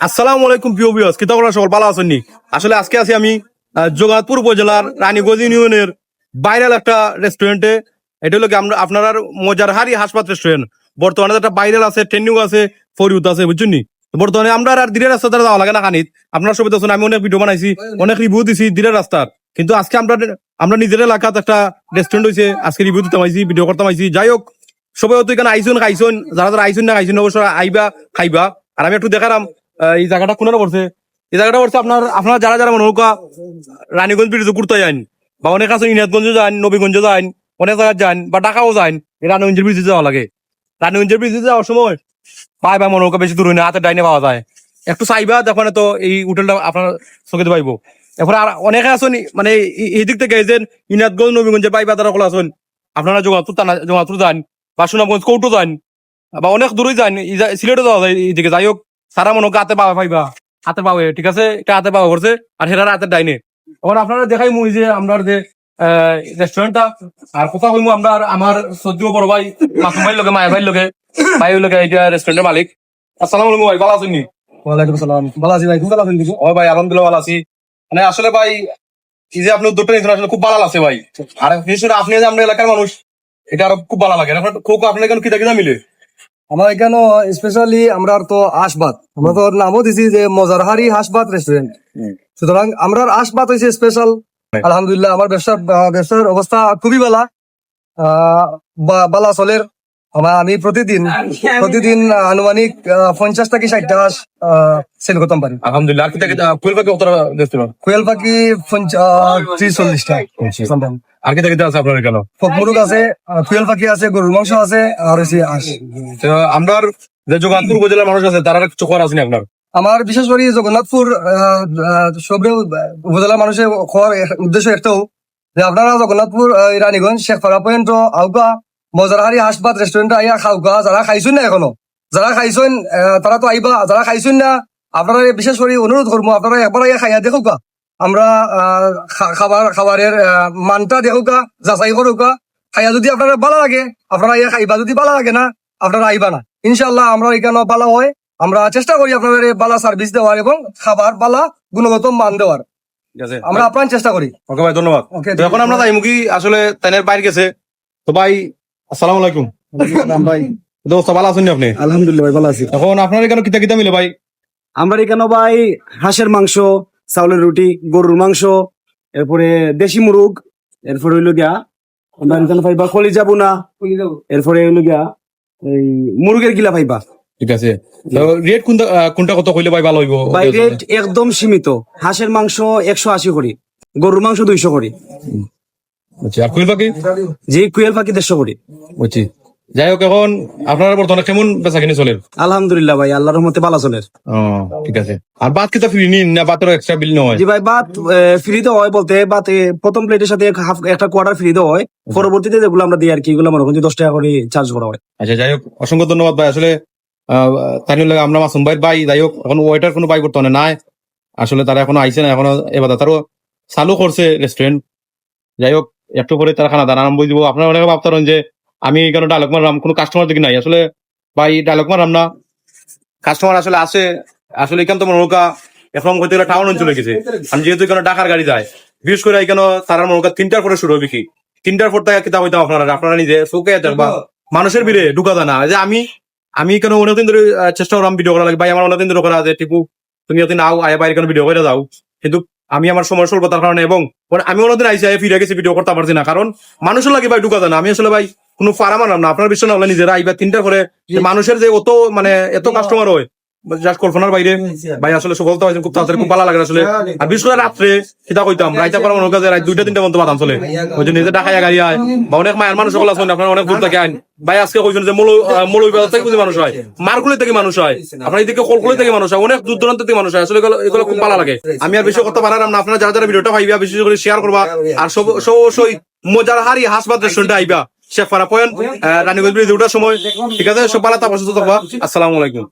আসসালামু আলাইকুম প্রিয় বিয়স কিতা করা সকল ভালো আছেন আসলে আজকে আছি আমি আহ, উপজেলার রানীগঞ্জ ইউনিয়নের বাইরের একটা রেস্টুরেন্টে এটা হলো আমরা আপনার মজার হারি হাসপাত রেস্টুরেন্ট বর্তমানে একটা বাইরেল আছে ট্রেন্ডিং আছে ফরিউত আছে বুঝছেন বর্তমানে আমরা আর দিনের রাস্তা যাওয়া লাগে না খানিত। আপনার সবাই দেখুন আমি অনেক ভিডিও বানাইছি অনেক রিভিউ দিছি দিনের রাস্তার। কিন্তু আজকে আমরা আমরা নিজের এলাকাত একটা রেস্টুরেন্ট হয়েছে আজকে রিভিউ দিতে পাইছি ভিডিও করতে পাইছি। যাই হোক সবাই তো এখানে আইসুন খাইছুন যারা যারা আইসুন না খাইছুন অবশ্যই আইবা খাইবা। আর আমি একটু দেখালাম এই জায়গাটা কোনারে পড়ছে? এই জায়গাটা পড়ছে আপনার আপনার যারা যারা মনে হোক রানীগঞ্জ ব্রিজ ঘুরতে যান বা অনেক আছে ইনাতগঞ্জ যান নবীগঞ্জ যান অনেক জায়গায় যান বা ঢাকাও যান এই রানীগঞ্জের ব্রিজে যাওয়া লাগে। রানীগঞ্জের ব্রিজে যাওয়ার সময় পায় বা মনে বেশি দূর হয় না, হাতে ডাইনে পাওয়া যায়। একটু চাইবা দেখো তো এই হোটেলটা আপনার চোখে পাইবো। এরপরে আর অনেকে আছেন মানে এই- দিক থেকে যে ইনাতগঞ্জ নবীগঞ্জের পাইবা তারা কলা আছেন। আপনারা জোগাতুর জোগাতুর যান বা সুনামগঞ্জ, কৌটো যান বা অনেক দূরে যান সিলেটে যাওয়া যায় এইদিকে যাই হোক। সারা মনে হাতে পাওয়া পাইবা। হাতে পাবে ঠিক আছে? এটা হাতে পাওয়া করছে আর হেরার হাতে ডাইনে। এখন আপনারা দেখাই মুই যে আপনার যে রেস্টুরেন্টটা আর কোথা হইমু আমরা আমার সহ্য বড় ভাই মাসুম ভাইয়ের লগে মায়ের ভাইয়ের লগে ভাইয়ের লগে এটা রেস্টুরেন্টের মালিক। আসসালামু আলাইকুম ভাই ভালো আছেন নি? ওয়ালাইকুম ভালো আছি ভাই তুমি ভালো আছেন ও ভাই আলহামদুলিল্লাহ ভালো আছি। মানে আসলে ভাই এই যে আপনি উদ্যোগটা নিয়েছেন আসলে খুব ভালো লাগছে ভাই। আর বিশেষ করে আপনি যে আপনার এলাকার মানুষ এটা আরও খুব ভালো লাগে। খুব আপনার কেন কিতা কিতা মিলে? আমার এখানে স্পেশালি আমরা তো আসবাত আমরা তো নামও দিছি যে মজারহারি হাসবাদ রেস্টুরেন্ট সুতরাং আমরা আসবাত হয়েছে স্পেশাল আলহামদুলিল্লাহ আমার ব্যবসার আহ, ব্যবসার অবস্থা খুবই ভালো। আহ, বা- বালা চলের। আমি প্রতিদিন প্রতিদিন আনুমানিক আহ, পঞ্চাশ থেকে ষাটটা হাঁস সেল করতাম পারি আলহামদুলিল্লাহ। আর কিতা কিতা পাখি কত কোয়েল পাখি ত্রিশ আর কিতা কিতা আছে আপনার কেন মুরুগ আছে কোয়েল পাখি আছে গরুর মাংস আছে আর হচ্ছে তো আমরা যে যোগানপুর উপজেলার মানুষ আছে তারা একটু চোখর আছে আপনার? আমার বিশেষ করে জগন্নাথপুর আহ, আহ, সবরে উপজেলার মানুষের উদ্দেশ্য একটাও যে আপনারা জগন্নাথপুর রানীগঞ্জ শেখপাড়া পর্যন্ত আউকা মজারহারি হাসপাত রেস্টুরেন্ট আইয়া খাওকা যারা খাইছেন না এখনও? যারা খাইছেন তারা তো আইবা যারা খাইছেন না আপনারা বিশেষ করে অনুরোধ করব আপনারা একবার আইয়া খাইয়া দেখুকা আমরা খাবার খাবারের মানটা দেখুকা যাচাই করুকা খাইয়া যদি আপনারা ভালো লাগে আপনারা ইয়া খাইবা যদি ভালো লাগে না আপনারা আইবা না। ইনশাল্লাহ আমরা এখানে ভালো হয় আমরা চেষ্টা করি আপনাদের বালা সার্ভিস দেওয়ার এবং খাবার বালা গুণগত মান দেওয়ার। আমরা আপ্রাণ চেষ্টা করি। ওকে ভাই ধন্যবাদ। ওকে এখন আমরা যাইমু কি আসলে তাইনের বাইরে গেছে। তো ভাই আসসালামু আলাইকুম। ভাই। দোস্ত ভালো আছেন নি আপনি? আলহামদুলিল্লাহ ভাই ভালো আছি। এখন আপনার এখানে কিতা কিতা মিলে ভাই? আমরা এখানে ভাই হাঁসের মাংস চাউলের রুটি গরুর মাংস এরপরে দেশি মুরগ এরপরে হইল গিয়া আমরা এখানে পাইবা কলিজা বুনা এরপরে হইল গিয়া এই মুরগের গিলা পাইবা ঠিক আছে। রেট কোনটা কোনটা কত কইলে ভাই ভালো হইব? ভাই রেট একদম সীমিত। হাঁসের মাংস একশো আশি করি গরুর মাংস দুইশো করি। আচ্ছা আর কুইল পাখি? যে কুয়েল পাখি দেড়শো করি বুঝছি। যাই হোক এখন আপনারা বর্তমানে কেমন বেচা কিনে চলে আলহামদুলিল্লাহ ভাই আল্লাহর রহমতে ভালো চলে। ও ঠিক আছে। আর বাদ কিতা ফ্রি নিন না বাতেরও এক্সট্রা বিল নয় জি ভাই ভাত ফ্রি দেওয়া হয় বলতে ভাত প্রথম প্লেটের সাথে হাফ একটা কোয়ার্টার ফ্রি দেওয়া হয়। পরবর্তীতে যেগুলো আমরা দিই আর কি এগুলো মনে করি দশ টাকা করে চার্জ করা হয়। আচ্ছা যাই হোক অসংখ্য ধন্যবাদ ভাই। আসলে তাই নিয়ে আমরা মাসুম ভাই ভাই যাই হোক এখন ওয়েটার কোনো ভাই বর্তমানে নাই। আসলে তারা এখনও আইসে না এখনও এবার তারও চালু করছে রেস্টুরেন্ট যাই হোক একটু পরে তারা খানা দানা আরম্ভ দিব আপনারা অনেকে ভাবতারেন যে আমি এখানে ডায়লগ মারলাম কোনো কাস্টমার দিকে নাই। আসলে ভাই ডায়লগ মারলাম না। কাস্টমার আসলে আসে আসলে এখান তো মনোকা এখন হইতে গেলে টাউন অঞ্চলে গেছে। আমি যেহেতু এখানে ডাকার গাড়ি যায় বিশেষ করে এখানে তারা মনোকা তিনটার পরে শুরু হবে কি? তিনটার পর থেকে কিতাব হইতাম আপনারা আপনারা নিজে চোখে বা মানুষের ভিড়ে ঢুকা যায় না। যে আমি আমি কেন অনেকদিন ধরে চেষ্টা করলাম ভিডিও করা লাগে। ভাই আমার অনেকদিন ধরে করা আছে টিপু তুমি যদি নাও আয় বাইরে কেন ভিডিও করে যাও। কিন্তু আমি আমার সময় স্বল্পতার কারণে এবং মানে আমি অন্যদিন আইসি আই ফিরে গেছি ভিডিও করতে পারছি না। কারণ মানুষের লাগে ভাই ঢুকা যায় না। আমি আসলে ভাই কোনো ফারা মানাম না। আপনার বিশ্ব না হলে নিজেরা আইবা তিনটা করে মানুষের যে অত মানে এত কাস্টমার হয় জাস্ট কল্পনার বাইরে ভাই আসলে সফলতা হয়েছে খুব তাড়াতাড়ি খুব ভালো লাগে আসলে। আর বিশেষ করে রাত্রে সেটা কইতাম রাইতা মনে রাত দুইটা তিনটা পর্যন্ত বাদাম চলে। ওই জন্য নিজে ডাকাইয়া গাড়ি আয়। বা অনেক মায়ের মানুষ সকল আছেন আপনার অনেক দূর থেকে আইন। ভাই আজকে কইছেন যে মৌল বাজার থেকে বুঝি মানুষ হয়। মারকুলি থেকে মানুষ হয়। আপনার এদিকে কলকুলি থেকে মানুষ হয়। অনেক দূর দূরান্ত থেকে মানুষ হয়। আসলে এগুলো- খুব ভালো লাগে। আমি আর বেশি করতে পারলাম না আপনারা যারা যারা ভিডিওটা পাইবা বিশেষ করে শেয়ার করবা আর সব সব অবশ্যই মজার হারি হাসপাত রেস্টুরেন্টে আইবা শেখ ফারা পয়েন্ট রানীগঞ্জ ব্রিজ ওঠার সময়। ঠিক আছে সব ভালো থাকবা আসসালামু আলাইকুম।